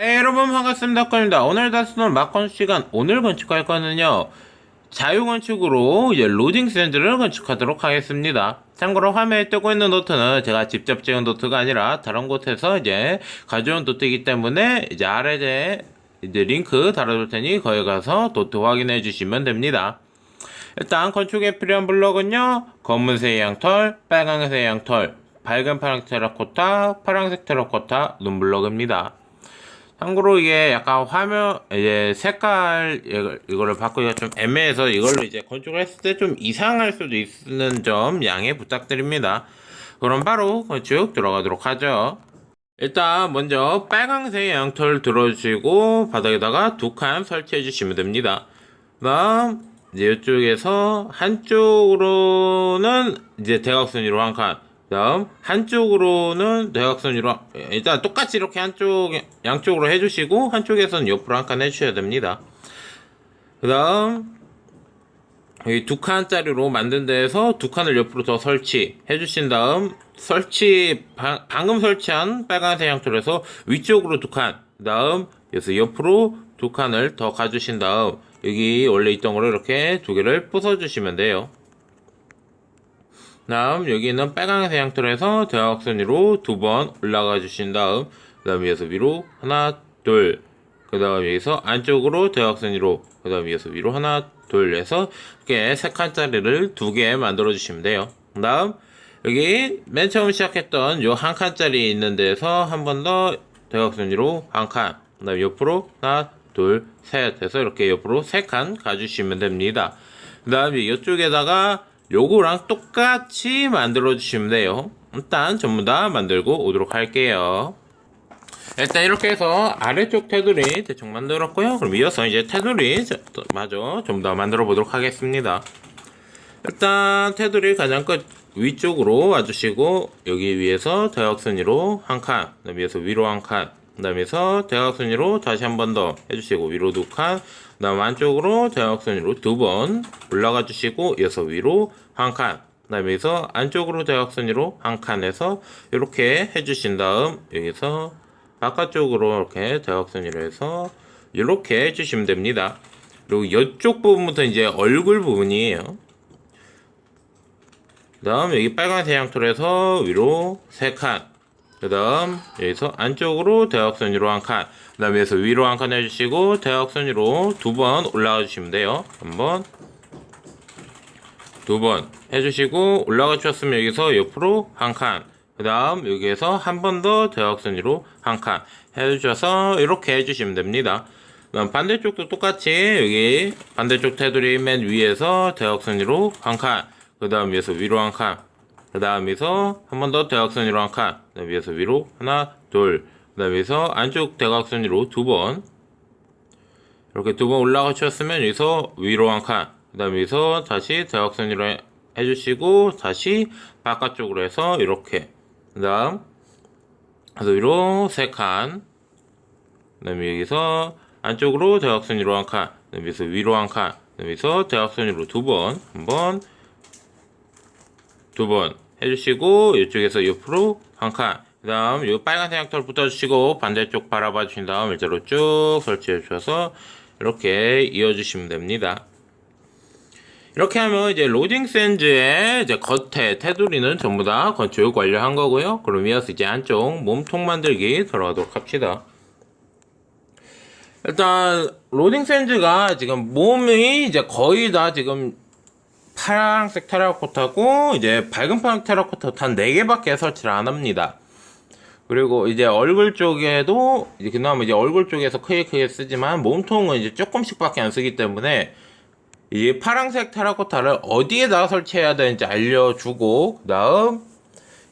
네, 여러분 반갑습니다. 덕입니다 오늘 다스는 막건 시간 오늘 건축할 거는요. 자유건축으로 이제 로딩 샌드를 건축하도록 하겠습니다. 참고로 화면에 뜨고 있는 노트는 제가 직접 찍은 노트가 아니라 다른 곳에서 이제 가져온 노트이기 때문에 이제 아래에 이제 링크 달아둘 테니 거기 가서 노트 확인해 주시면 됩니다. 일단 건축에 필요한 블럭은요 검은색 양털, 빨간색 양털, 밝은 파란색 테라코타, 파란색 테라코타 눈블럭입니다. 참고로 이게 약간 화면 이제 색깔 이거를 바꾸기가 좀 애매해서 이걸로 이제 건축을 했을 때 좀 이상할 수도 있는 점 양해 부탁드립니다. 그럼 바로 건축 들어가도록 하죠. 일단 먼저 빨강색 양털 들어주시고 바닥에다가 두 칸 설치해 주시면 됩니다. 그다음 이제 이쪽에서 한쪽으로는 이제 대각선으로 한 칸. 그다음 한쪽으로는 대각선으로 한- 일단 똑같이 이렇게 한쪽 양쪽으로 해주시고 한쪽에서는 옆으로 한 칸 해주셔야 됩니다. 그 다음 여기 두 칸짜리로 만든 데에서 두 칸을 옆으로 더 설치해 주신 다음 설치 방, 방금 설치한 빨간색 양털에서 위쪽으로 두 칸, 그 다음 여기서 옆으로 두 칸을 더 가주신 다음 여기 원래 있던 거를 이렇게 두 개를 부숴 주시면 돼요. 다음 여기는 빨간색 양털에서 대각선으로 두 번 올라가 주신 다음 그 다음 위에서 위로 하나 둘 그 다음 여기서 안쪽으로 대각선으로 그 다음 위에서 위로 하나 둘 해서 이렇게 세 칸짜리를 두 개 만들어 주시면 돼요. 그다음 여기 맨 처음 시작했던 요 한 칸짜리 있는 데서 한 번 더 대각선으로 한 칸, 그 다음 옆으로 하나 둘 셋 해서 이렇게 옆으로 세 칸 가주시면 됩니다. 그 다음 이쪽에다가 요거랑 똑같이 만들어 주시면 돼요. 일단 전부 다 만들고 오도록 할게요. 일단 이렇게 해서 아래쪽 테두리 대충 만들었고요. 그럼 이어서 이제 테두리 마저 좀더 만들어 보도록 하겠습니다. 일단 테두리 가장 끝 위쪽으로 와주시고 여기 위에서 대각선으로 한 칸, 위에서 위로 한 칸, 그 다음에서 대각선으로 다시 한 번 더 해주시고 위로 두 칸, 그 다음 안쪽으로 대각선으로 두 번 올라가 주시고 이어서 위로 한 칸, 그 다음에서 안쪽으로 대각선으로 한 칸에서 이렇게 해주신 다음 여기서 바깥쪽으로 이렇게 대각선으로 해서 이렇게 해주시면 됩니다. 그리고 이쪽 부분부터 이제 얼굴 부분이에요. 그 다음 여기 빨간색 양털에서 위로 3칸 그 다음 여기서 안쪽으로 대각선으로 한칸 그 다음에 여기서 위로 한 칸 해주시고 대각선으로 두 번 올라가 주시면 돼요. 한번 두 번 해주시고 올라가 주셨으면 여기서 옆으로 한칸그 다음 여기에서 한 번 더 대각선으로 한 칸 해주셔서 이렇게 해주시면 됩니다. 반대쪽도 똑같이 여기 반대쪽 테두리 맨 위에서 대각선으로 한 칸, 그 다음 위에서 위로 한 칸, 그 다음 에서 한 번 더 대각선으로 한 칸, 그 다음 위에서 위로 하나, 둘, 그 다음 에서 안쪽 대각선으로 두 번, 이렇게 두 번 올라가 주셨으면 여기서 위로 한 칸, 그 다음 여기서 다시 대각선으로 해- 해주시고 다시 바깥쪽으로 해서 이렇게, 그 다음 그래서 위로 세 칸, 그 다음에 여기서 안쪽으로 대각선으로 한 칸, 그 다음에 여기서 위로 한 칸, 그 다음에 여기서 대각선으로 두 번, 한 번, 두 번 해주시고 이쪽에서 옆으로 한 칸, 그 다음 이 빨간색 양털 붙여주시고 반대쪽 바라봐 주신 다음 일자로 쭉 설치해 주셔서 이렇게 이어주시면 됩니다. 이렇게 하면 이제 로딩 샌즈의 이제 겉에 테두리는 전부 다 건축 완료한 거고요. 그럼 이어서 이제 안쪽 몸통 만들기 들어가도록 합시다. 일단 로딩 샌즈가 지금 몸이 이제 거의 다 지금 파란색 테라코타고 이제 밝은 파란 테라코타 단 4개밖에 설치를 안 합니다. 그리고 이제 얼굴 쪽에도 이제 그나마 이제 얼굴 쪽에서 크게 크게 쓰지만 몸통은 이제 조금씩밖에 안 쓰기 때문에 이 파란색 테라코타를 어디에다 설치해야 되는지 알려주고 그다음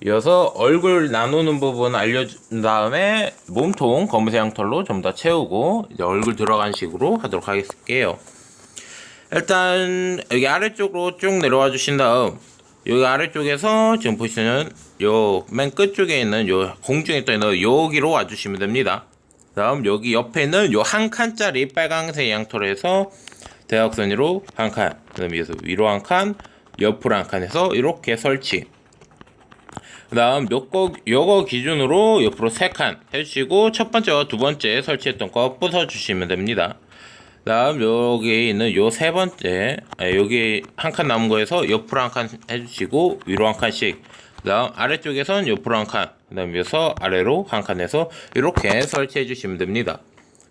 이어서 얼굴 나누는 부분 알려준 다음에 몸통 검은색 양털로 전부 다 채우고 이제 얼굴 들어간 식으로 하도록 하겠게요. 일단 여기 아래쪽으로 쭉 내려와 주신 다음 여기 아래쪽에서 지금 보시는 요 맨 끝쪽에 있는 요 공중에 떠 있는 여기로 와 주시면 됩니다. 다음 여기 옆에 있는 요 한 칸짜리 빨강색 양털로 해서 대각선으로 한 칸, 그 다음에 위로 한 칸, 옆으로 한 칸 해서 이렇게 설치. 그 다음 요거, 요거 기준으로 옆으로 3칸 해주시고 첫 번째와 두 번째 설치했던 거 부숴주시면 됩니다. 그 다음 여기 있는 요 세 번째 아, 여기 한 칸 남은 거에서 옆으로 한 칸 해주시고 위로 한 칸씩 그 다음 아래쪽에선 옆으로 한 칸 그 다음 위에서 아래로 한 칸 해서 이렇게 설치해 주시면 됩니다.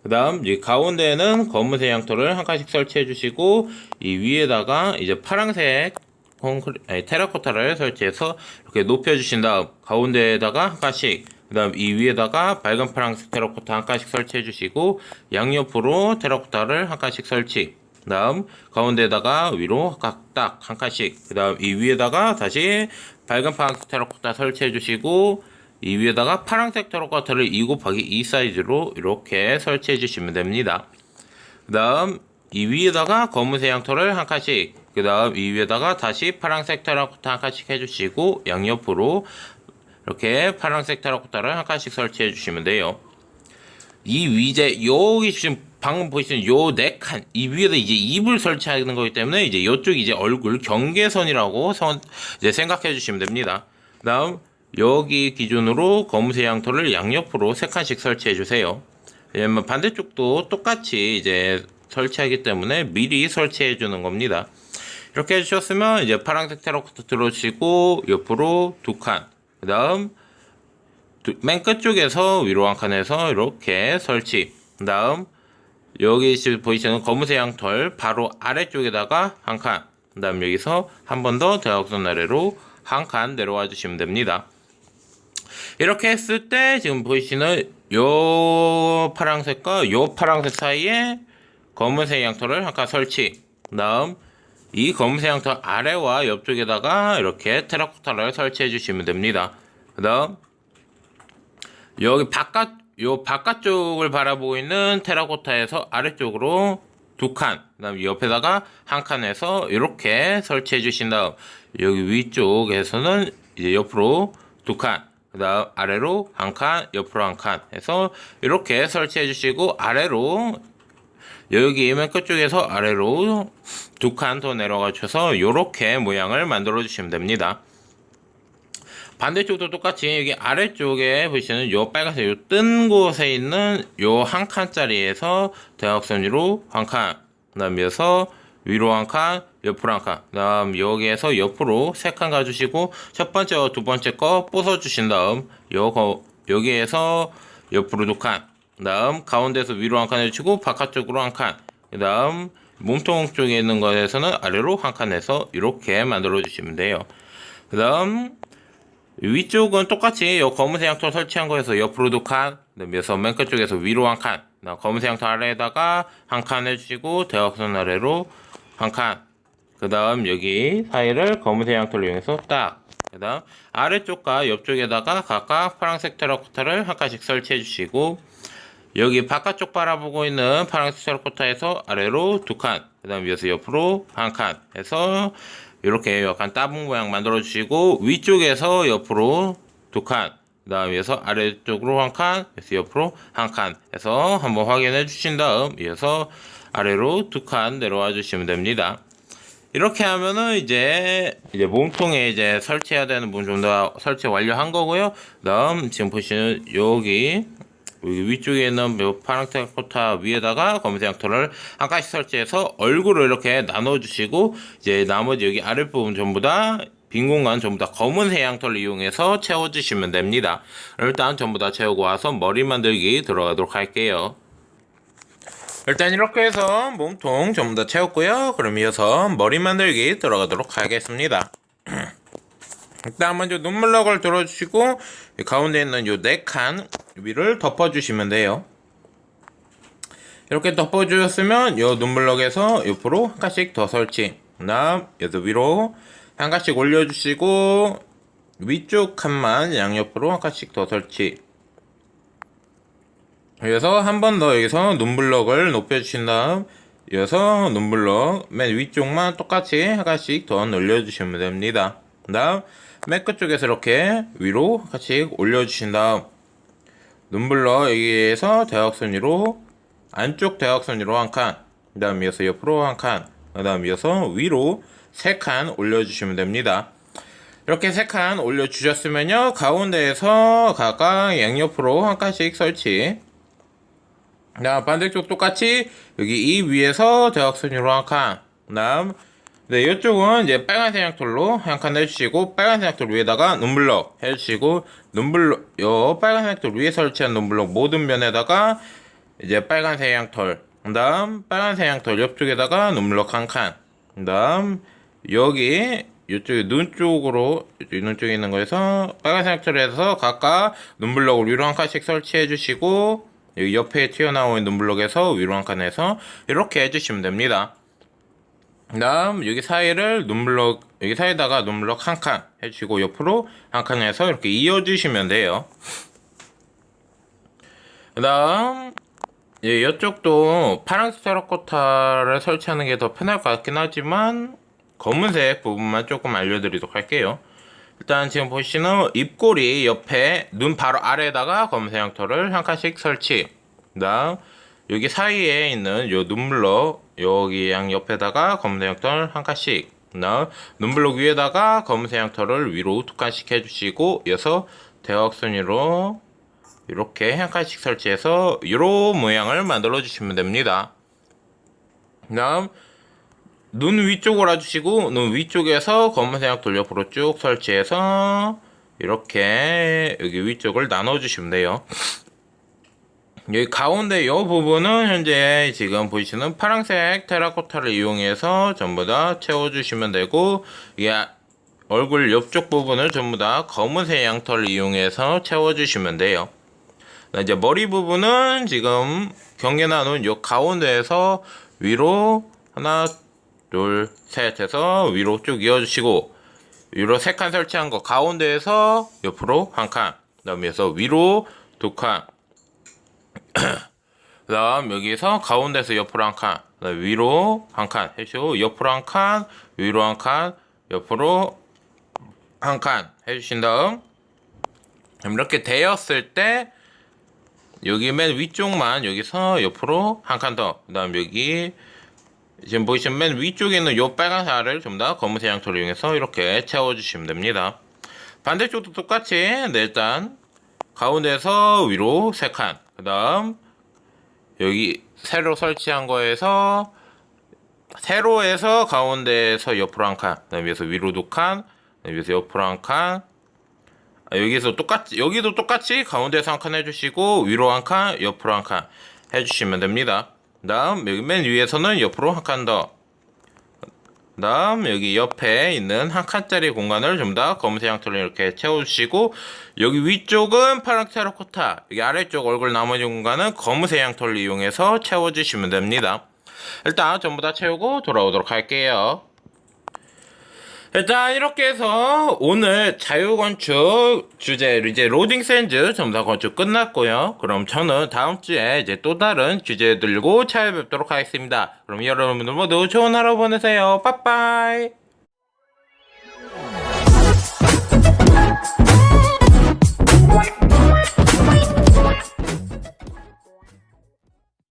그 다음 이 가운데는 검은색 양토를 한 칸씩 설치해 주시고 이 위에다가 이제 파란색 콘크리, 테라코타를 설치해서 이렇게 높여 주신 다음 가운데에다가 한 칸씩 그 다음 이 위에다가 밝은 파란색 테라코타 한 칸씩 설치해 주시고 양옆으로 테라코타를 한 칸씩 설치. 그 다음 가운데에다가 위로 각딱 한 칸씩. 그 다음 이 위에다가 다시 밝은 파란색 테라코타 설치해 주시고 이 위에다가 파란색 테라코타를 2 곱하기 2 사이즈로 이렇게 설치해 주시면 됩니다. 그 다음 이 위에다가 검은색 양토를 한 칸씩. 그 다음 이 위에다가 다시 파란색 테라코타 한 칸씩 해주시고 양옆으로 이렇게 파란색 테라코타를 한 칸씩 설치해 주시면 돼요 이 위제 여기 지금 방금 보시는 요 네 칸 이 위에다 이제 입을 설치하는 거기 때문에 이제 이쪽 이제 얼굴 경계선이라고 선 이제 생각해 주시면 됩니다. 다음 여기 기준으로 검은색 양토를 양옆으로 세 칸씩 설치해 주세요. 왜냐면 반대쪽도 똑같이 이제 설치하기 때문에 미리 설치해 주는 겁니다. 이렇게 해주셨으면 이제 파란색 테라코타 들어주시고 옆으로 두 칸, 그 다음 두- 맨 끝쪽에서 위로 한 칸에서 이렇게 설치. 그 다음 여기 지금 보이시는 검은색 양털 바로 아래쪽에다가 한 칸. 그 다음 여기서 한 번 더 대각선 아래로 한 칸 내려와 주시면 됩니다. 이렇게 했을 때 지금 보이시는 요 파란색과 요 파란색 사이에 검은색 양털을 한 칸 설치. 그 다음 이 검은색 양털 아래와 옆쪽에다가 이렇게 테라코타를 설치해 주시면 됩니다. 그 다음 여기 바깥 요 바깥쪽을 바라보고 있는 테라코타에서 아래쪽으로 두 칸, 그 다음 옆에다가 한 칸에서 이렇게 설치해 주신 다음 여기 위쪽에서는 이제 옆으로 두 칸, 그 다음 아래로 한 칸, 옆으로 한 칸 해서 이렇게 설치해 주시고 아래로 여기 맨 끝쪽에서 아래로 두 칸 더 내려가 주셔서 이렇게 모양을 만들어 주시면 됩니다. 반대쪽도 똑같이 여기 아래쪽에 보시는 요 빨간색 요 뜬 곳에 있는 요 한 칸짜리에서 대각선 위로 한 칸, 그다음 이어서 위로 한 칸, 옆으로 한 칸, 그다음 여기에서 옆으로 세 칸 가주시고 첫 번째와 두 번째 거 부숴 주신 다음 요 거, 여기에서 옆으로 두 칸, 그 다음 가운데서 위로 한칸 해주시고 바깥쪽으로 한 칸, 그 다음 몸통 쪽에 있는 것에서는 아래로 한 칸에서 이렇게 만들어 주시면 돼요. 그 다음 위쪽은 똑같이 요 검은색 양토 설치한 거에서 옆으로 두 칸, 여기서 맨 끝쪽에서 위로 한 칸, 검은색 양토 아래에다가 한 칸 해주시고 대각선 아래로 한 칸, 그 다음 여기 사이를 검은색 양토를 이용해서 딱, 그 다음 아래쪽과 옆쪽에다가 각각 파란색 테라코타를 한 칸씩 설치해 주시고 여기 바깥쪽 바라보고 있는 파란색 테라코타에서 아래로 두 칸, 그 다음 위에서 옆으로 한칸 해서 이렇게 약간 따봉 모양 만들어 주시고 위쪽에서 옆으로 두 칸, 그 다음 위에서 아래쪽으로 한 칸, 그래서 옆으로 한 칸 해서 한번 확인해 주신 다음 위에서 아래로 두 칸 내려와 주시면 됩니다. 이렇게 하면은 이제 이제 몸통에 이제 설치해야 되는 부분 좀 더 설치 완료한 거고요. 그다음 지금 보시는 여기 여기 위쪽에 있는 요 파란색 코타 위에다가 검은색 양토를 한 가지 설치해서 얼굴을 이렇게 나눠주시고 이제 나머지 여기 아랫부분 전부 다 빈 공간 전부 다 검은색 양토를 이용해서 채워주시면 됩니다. 일단 전부 다 채우고 와서 머리 만들기 들어가도록 할게요. 일단 이렇게 해서 몸통 전부 다 채웠고요. 그럼 이어서 머리 만들기 들어가도록 하겠습니다. 일단 먼저 눈물럭을 들어주시고 이 가운데 있는 요 네 칸 위를 덮어주시면 돼요. 이렇게 덮어주셨으면 요 눈물럭에서 옆으로 한 칸씩 더 설치. 그다음 여기서 위로 한 칸씩 올려주시고 위쪽 칸만 양옆으로 한 칸씩 더 설치. 그래서 한 번 더 여기서 눈블럭을 높여주신 다음 이어서 눈블럭 맨 위쪽만 똑같이 한 칸씩 더 늘려주시면 됩니다. 그 다음 맨 끝쪽에서 이렇게 위로 한 칸씩 올려주신 다음 눈블럭 여기에서 대각선 위로 안쪽 대각선 위로 한 칸, 그 다음 이어서 옆으로 한 칸, 그 다음 이어서 위로 세 칸 올려주시면 됩니다. 이렇게 세 칸 올려주셨으면요. 가운데에서 각각 양옆으로 한 칸씩 설치. 자, 반대쪽 똑같이 여기 이 위에서 대각선으로 한 칸. 그 다음, 네, 이쪽은 이제 빨간색 양털로 한 칸 해주시고, 빨간색 양털 위에다가 눈블럭 해주시고, 눈블럭, 요 빨간색 양털 위에 설치한 눈블럭 모든 면에다가 이제 빨간색 양털. 그 다음, 빨간색 양털 옆쪽에다가 눈블럭 한 칸. 그 다음, 여기, 이쪽에 눈 쪽으로, 눈 쪽에 있는 거에서 빨간색 양털에서 각각 눈블럭을 위로 한 칸씩 설치해 주시고, 여기 옆에 튀어나온 눈블럭에서 위로 한 칸에서 이렇게 해주시면 됩니다. 그 다음 여기 사이를 눈블럭 여기 사이에다가 눈블럭 한 칸 해주시고 옆으로 한 칸에서 이렇게 이어주시면 돼요. 그 다음 예, 이쪽도 파란색 테라코타를 설치하는 게 더 편할 것 같긴 하지만 검은색 부분만 조금 알려드리도록 할게요. 일단 지금 보시는 입꼬리 옆에 눈 바로 아래에다가 검은색 양털을 한 칸씩 설치. 그 다음 여기 사이에 있는 요 눈블럭 여기 양 옆에다가 검은색 양털 한 칸씩 그다음 눈블럭 위에다가 검은색 양털을 위로 두 칸씩 해주시고 이어서 대각선으로 이렇게 한 칸씩 설치해서 이런 모양을 만들어 주시면 됩니다. 그다음 눈 위쪽을 와주시고 눈 위쪽에서 검은색 양털 옆으로 쭉 설치해서 이렇게 여기 위쪽을 나눠 주시면 돼요 여기 가운데 이 부분은 현재 지금 보시는 파란색 테라코타를 이용해서 전부 다 채워주시면 되고 이게 얼굴 옆쪽 부분을 전부 다 검은색 양털을 이용해서 채워주시면 돼요. 자, 이제 머리 부분은 지금 경계 나눈 요 가운데에서 위로 하나 둘 셋 해서 위로 쭉 이어주시고 위로 세 칸 설치한 거 가운데에서 옆으로 한 칸, 그 다음에서 위로 두 칸, 그 다음 여기서 가운데서 옆으로 한 칸, 위로 한 칸 해주시고 옆으로 한 칸, 위로 한 칸, 옆으로 한 칸 해주신 다음 이렇게 되었을 때 여기 맨 위쪽만 여기서 옆으로 한 칸 더, 그 다음 여기 지금 보시면 맨 위쪽에 있는 요 빨간 살을 좀 더 검은색 양털을 이용해서 이렇게 채워주시면 됩니다. 반대쪽도 똑같이 네, 일단 가운데에서 위로 세 칸, 그 다음 여기 세로 설치한 거에서 세로에서 가운데에서 옆으로 한 칸, 그다음 위에서 위로 두 칸, 그다음 위에서 옆으로 한 칸. 아, 여기서 똑같이 여기도 똑같이 가운데에서 한 칸 해주시고 위로 한 칸, 옆으로 한 칸 해주시면 됩니다. 그다음 맨 위에서는 옆으로 한 칸 더. 다음 여기 옆에 있는 한 칸짜리 공간을 좀 더 검은색 양털로 이렇게 채워주시고 여기 위쪽은 파란 테라코타 여기 아래쪽 얼굴 나머지 공간은 검은색 양털을 이용해서 채워주시면 됩니다. 일단 전부 다 채우고 돌아오도록 할게요 일단 이렇게 해서 오늘 자유건축 주제 이제 로딩 샌즈 전부 다 건축 끝났고요. 그럼 저는 다음 주에 이제 또 다른 주제 들고 찾아뵙도록 하겠습니다. 그럼 여러분들 모두 좋은 하루 보내세요. 빠빠이.